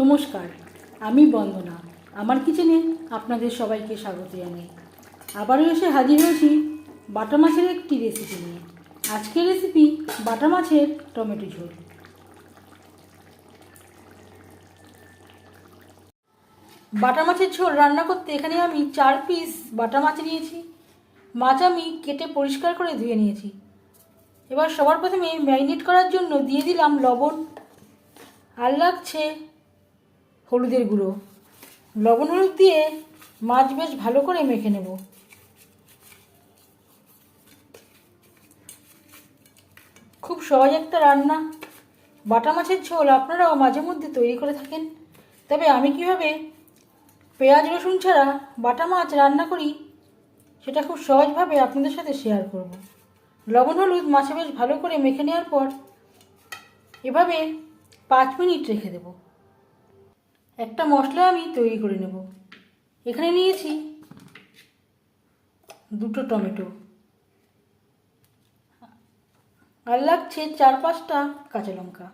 নমস্কার, আমি বন্দনা। আমার কিচেনে আপনাদের সবাইকে স্বাগত জানাই। আবারও এসে হাজির হয়েছি বাটা মাছের একটি রেসিপি নিয়ে। আজকের রেসিপি বাটা মাছের টমেটো ঝোল। বাটা মাছের ঝোল রান্না করতে এখানে আমি চার পিস বাটা মাছ নিয়েছি। মাছ আমি কেটে পরিষ্কার করে ধুয়ে নিয়েছি। এবার সবার প্রথমে ম্যারিনেট করার জন্য দিয়ে দিলাম লবণ। আর লাগছে হলুদের গুঁড়ো। লবণ হলুদ দিয়ে মাছ বেশ ভালো করে মেখে নেব। খুব সহজ একটা রান্না। বাটা মাছের ঝোল আপনারাও মাঝে মধ্যে তৈরি করে থাকেন। তবে আমি কীভাবে পেঁয়াজ, রসুন ছাড়া বাটা মাছ রান্না করি, সেটা খুব সহজভাবে আপনাদের সাথে শেয়ার করব। লবণ হলুদ মাছে বেশ ভালো করে মেখে নেওয়ার পর এভাবে পাঁচ মিনিট রেখে দেব। একটা মশলা আমি তৈরি করে নেব। এখানে নিয়েছি দুটো টমেটো। আর লাগছে চার পাঁচটা কাঁচা লঙ্কা।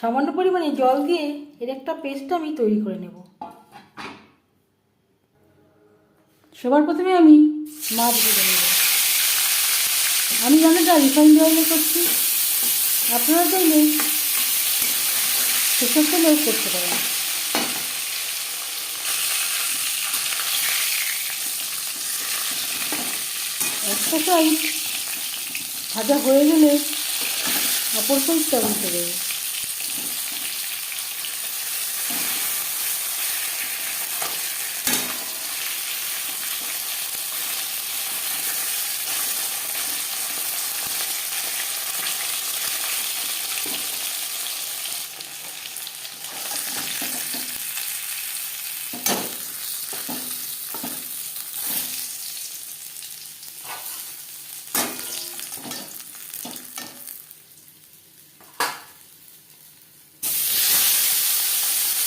সামান্য পরিমাণে জল দিয়ে এর একটা পেস্ট আমি তৈরি করে নেব। সবার প্রথমে আমি মাছ ভেজে নেব। আমি রান্নাটা রিফাইন্ড অয়েলে করছি। আপনারা চাইলে সেসব করতে পারেন। একটা সাইড ভাজা হয়ে গেলে অপর সাইডটা উল্টে দেবে।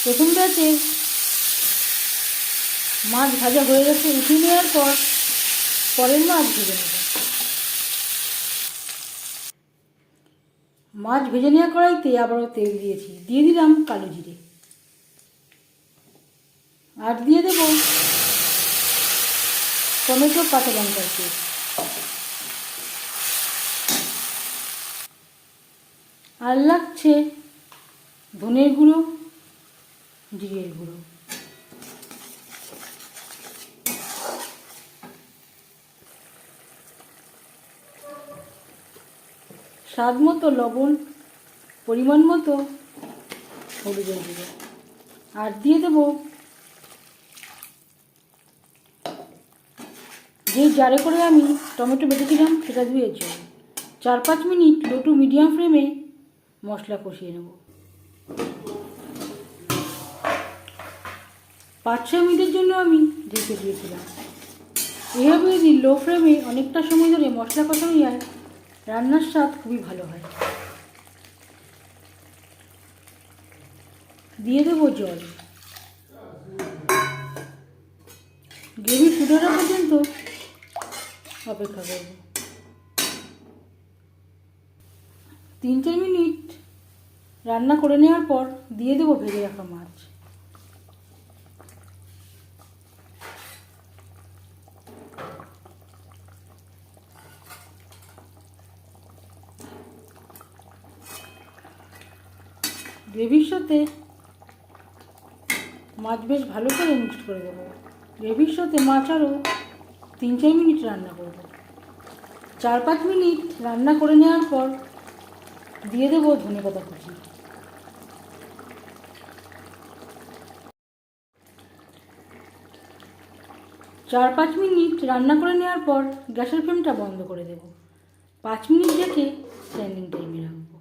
প্রথম ব্যাচে মাছ ভাজা হয়ে গেছে, উঠিয়ে নেওয়ার পর পরের মাছ ভেজে নেব। মাছ ভেজে নেওয়া কড়াইতে আবারও তেল দিয়েছি। দিয়ে দিলাম কালো জিরে। আর দিয়ে দেব টমেটো কাঁচা লঙ্কার পেস্ট। আর লাগছে ধনের গুঁড়ো জিরের গুঁড়ো। স্বাদ মতো লবণ, পরিমাণ মতো হলুদের গুঁড়ো। আর দিয়ে দেব যে জারে করে আমি টমেটো বেটেছিলাম সেটা ধুয়ে জল। চার পাঁচ মিনিট লো টু মিডিয়াম ফ্লেমে মশলা কষিয়ে নেব। পাঁচ ছ মিনিটের জন্য আমি ঢেকে দিয়েছিলাম। এভাবে যদি লো ফ্লেমে অনেকটা সময় ধরে মশলা কষানো যায়, রান্নার স্বাদ খুবই ভালো হয়। দিয়ে দেবো জল। গ্রেভি ফুটানো পর্যন্ত অপেক্ষা করব। তিন চার মিনিট রান্না করে নেওয়ার পর দিয়ে দেবো ভেজে রাখা মাছ। গ্রেভির মাছ বেশ ভালো করে মিক্সড করে দেবো। গ্রেভির সাথে মাছ আরও তিন চার মিনিট রান্না করব। চার পাঁচ মিনিট রান্না করে নেওয়ার পর দিয়ে দেবো ধনে পাতা কুচি। চার পাঁচ মিনিট রান্না করে নেওয়ার পর গ্যাসের ফ্লেমটা বন্ধ করে দেব। পাঁচ মিনিট রেখে স্ট্যান্ডিং টাইমে রাখব।